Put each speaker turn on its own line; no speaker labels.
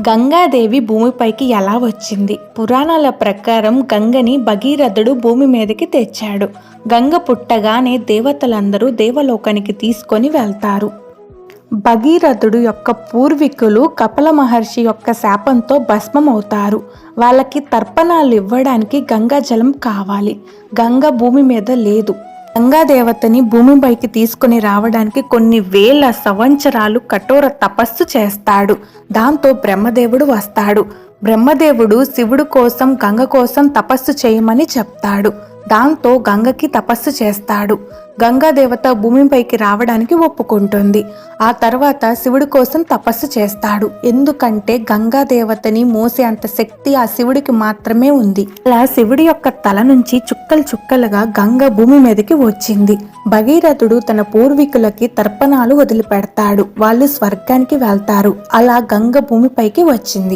గంగాదేవి భూమిపైకి ఎలా వచ్చింది? పురాణాల ప్రకారం గంగని భగీరథుడు భూమి మీదకి తెచ్చాడు. గంగ పుట్టగానే దేవతలందరూ దేవలోకానికి తీసుకొని వెళ్తారు. భగీరథుడు యొక్క పూర్వీకులు కపల మహర్షి యొక్క శాపంతో భస్మమవుతారు. వాళ్ళకి తర్పణాలు ఇవ్వడానికి గంగా జలం కావాలి. గంగ భూమి మీద లేదు. గంగాదేవతని భూమిపైకి తీసుకొని రావడానికి కొన్ని వేల సంవత్సరాలు కఠోర తపస్సు చేస్తాడు. దాంతో బ్రహ్మదేవుడు వస్తాడు. బ్రహ్మదేవుడు శివుడు కోసం గంగ కోసం తపస్సు చేయమని చెప్తాడు. దాంతో గంగకి తపస్సు చేస్తాడు. గంగా దేవత భూమిపైకి రావడానికి ఒప్పుకుంటుంది. ఆ తర్వాత శివుడి కోసం తపస్సు చేస్తాడు. ఎందుకంటే గంగా దేవతని మోసే అంత శక్తి ఆ శివుడికి మాత్రమే ఉంది. అలా శివుడి యొక్క తల నుంచి చుక్కలు చుక్కలుగా గంగ భూమి మీదకి వచ్చింది. భగీరథుడు తన పూర్వీకులకి తర్పణాలు వదిలిపెడతాడు. వాళ్ళు స్వర్గానికి వెళ్తారు. అలా గంగ భూమిపైకి వచ్చింది.